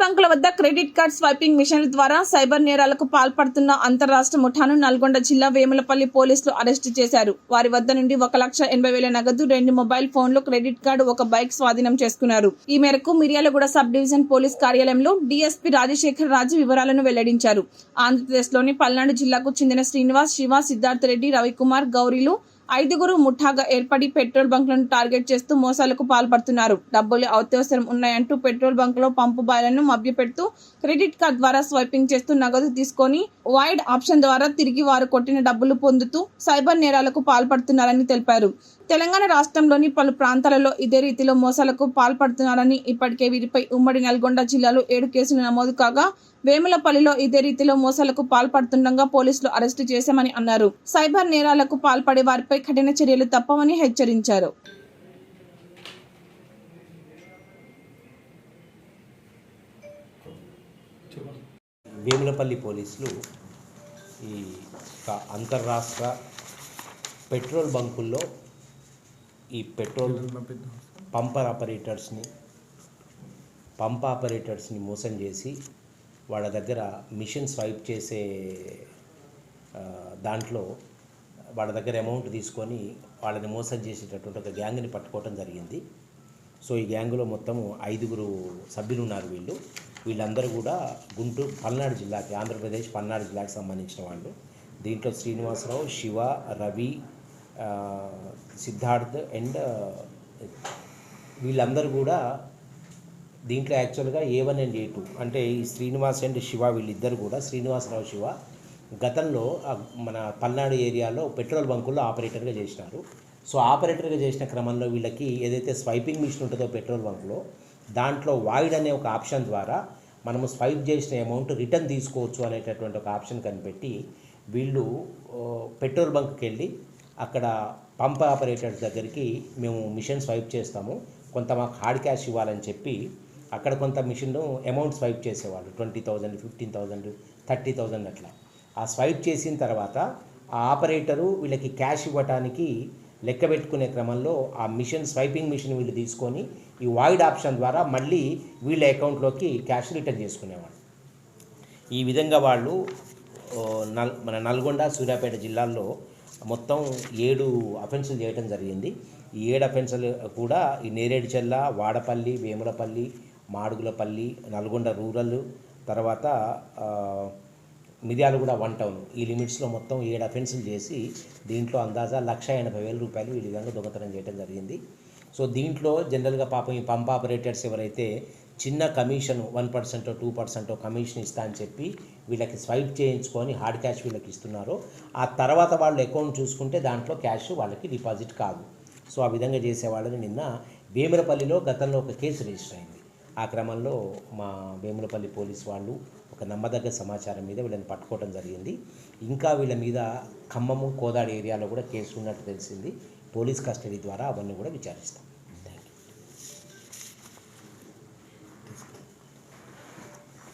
Credit card swiping మిషన్ల ద్వారా cyber నేరాలకు పాల్పడుతున్న అంతరాష్ట్ర ముఠాను నల్గొండ జిల్లా వేములపల్లి పోలీసులు అరెస్టు చేశారు. వారి వద్ద నుండి ఒక లక్ష ఎనభై వేల నగదు రెండు మొబైల్ ఫోన్లు క్రెడిట్ కార్డు ఒక బైక్ స్వాధీనం చేసుకున్నారు. ఈ మేరకు మిర్యాలగూడ సబ్ డివిజన్ పోలీస్ కార్యాలయంలో డీఎస్పీ రాజశేఖర్ రాజు వివరాలను వెల్లడించారు. ఆంధ్రప్రదేశ్లోని పల్నాడు జిల్లాకు చెందిన శ్రీనివాస్ శివ సిద్ధార్థ రెడ్డి రవికుమార్ గౌరీలు ఐదుగురు ముఠాగా ఏర్పడి పెట్రోల్ బంకులను టార్గెట్ చేస్తూ మోసాలకు పాల్పడుతున్నారు. డబ్బులు అత్యవసరం ఉన్నాయంటూ పెట్రోల్ బంకులో పంపు బాయ్లను మభ్యపెడుతూ క్రెడిట్ కార్డ్ ద్వారా స్వైపింగ్ చేస్తూ నగదు తీసుకొని వైడ్ ఆప్షన్ ద్వారా తిరిగి వారు కొట్టిన డబ్బులు పొందుతూ సైబర్ నేరాలకు పాల్పడుతున్నారని తెలిపారు. తెలంగాణ రాష్ట్రంలోని పలు ప్రాంతాలలో ఇదే రీతిలో మోసాలకు పాల్పడుతున్నారని ఇప్పటికే వీరిపై ఉమ్మడి నల్గొండ జిల్లాలో ఏడు కేసులు నమోదు కాగా వేములపల్లిలో ఇదే రీతిలో మోసాలకు పాల్పడుతుండగా పోలీసులు అరెస్టు చేశామని అన్నారు. సైబర్ నేరాలకు పాల్పడే వారిపై కఠిన చర్యలు తప్పవని హెచ్చరించారు. వేములపల్లి పోలీసులు ఈ అంతర్రాష్ట్ర పెట్రోల్ బంకుల్లో ఈ పెట్రోల్ పంపర్ ఆపరేటర్స్ని పంప్ ఆపరేటర్స్ని మోసం చేసి వాళ్ళ దగ్గర మిషన్ స్వైప్ చేసే దాంట్లో వాళ్ళ దగ్గర అమౌంట్ తీసుకొని వాళ్ళని మోసం చేసేటటువంటి ఒక గ్యాంగ్ని పట్టుకోవటం జరిగింది. సో ఈ గ్యాంగులో మొత్తము ఐదుగురు సభ్యులు ఉన్నారు వీళ్ళు. వీళ్ళందరూ కూడా గుంటూరు పల్నాడు జిల్లాకి ఆంధ్రప్రదేశ్ పల్నాడు జిల్లాకి సంబంధించిన వాళ్ళు. దీంట్లో శ్రీనివాసరావు శివ రవి సిద్ధార్థ్ అండ్ వీళ్ళందరూ కూడా దీంట్లో యాక్చువల్గా A one and A two అంటే ఈ శ్రీనివాస్ అండ్ శివ వీళ్ళిద్దరు కూడా శ్రీనివాసరావు శివ గతంలో మన పల్నాడు ఏరియాలో పెట్రోల్ బంకుల్లో ఆపరేటర్గా చేసినారు. సో ఆపరేటర్గా చేసిన క్రమంలో వీళ్ళకి ఏదైతే స్వైపింగ్ మిషన్ ఉంటుందో పెట్రోల్ బంక్లో దాంట్లో వాయిడ్ అనే ఒక ఆప్షన్ ద్వారా మనము స్వైప్ చేసిన అమౌంట్ రిటర్న్ తీసుకోవచ్చు అనేటటువంటి ఒక ఆప్షన్ కనిపెట్టి వీళ్ళు పెట్రోల్ బంక్కి వెళ్ళి అక్కడ పంప్ ఆపరేటర్స్ దగ్గరికి మేము మిషన్ స్వైప్ చేస్తాము. కొంత మాకు హార్డ్ క్యాష్ ఇవ్వాలని చెప్పి అక్కడ కొంత మిషన్ అమౌంట్ స్వైప్ చేసేవాళ్ళు twenty thousand fifteen thousand thirty thousand అట్లా. ఆ స్వైప్ చేసిన తర్వాత ఆ ఆపరేటరు వీళ్ళకి క్యాష్ ఇవ్వటానికి లెక్క పెట్టుకునే క్రమంలో ఆ మిషన్ స్వైపింగ్ మిషన్ వీళ్ళు తీసుకొని ఈ వాయిడ్ ఆప్షన్ ద్వారా మళ్ళీ వీళ్ళ అకౌంట్లోకి క్యాష్ రిటర్న్ చేసుకునేవాళ్ళు. ఈ విధంగా వాళ్ళు నల్ మన నల్గొండ సూర్యాపేట జిల్లాల్లో మొత్తం ఏడు అఫెన్సులు చేయడం జరిగింది. ఈ ఏడు అఫెన్సులు కూడా ఈ నేరేడుచెల్ల వాడపల్లి వేములపల్లి మాడుగులపల్లి నల్గొండ రూరల్ తర్వాత మిర్యాలగూడ వన్ టౌన్. ఈ లిమిట్స్లో మొత్తం ఏడు అఫెన్సులు చేసి దీంట్లో అందాజా లక్ష ఎనభై వేల రూపాయలు ఈ విధంగా దొంగతనం చేయడం జరిగింది. సో దీంట్లో జనరల్గా పాపం ఈ పంప్ ఆపరేటర్స్ ఎవరైతే చిన్న కమిషన్ వన్ పర్సెంటో టూ పర్సెంటో కమిషన్ ఇస్తా అని చెప్పి వీళ్ళకి స్వైప్ చేయించుకొని హార్డ్ క్యాష్ వీళ్ళకి ఇస్తున్నారో. ఆ తర్వాత వాళ్ళు అకౌంట్ చూసుకుంటే దాంట్లో క్యాష్ వాళ్ళకి డిపాజిట్ కాదు. సో ఆ విధంగా చేసే వాళ్ళని నిన్న వేములపల్లిలో గతంలో ఒక కేసు రిజిస్టర్ అయింది. ఆ క్రమంలో మా వేములపల్లి పోలీస్ వాళ్ళు ఒక నమ్మదగ్గ సమాచారం మీద వీళ్ళని పట్టుకోవడం జరిగింది. ఇంకా వీళ్ళ మీద ఖమ్మము కోదాడు ఏరియాలో కూడా కేసు ఉన్నట్టు తెలిసింది. పోలీస్ కస్టడీ ద్వారా అవన్నీ కూడా విచారిస్తాం.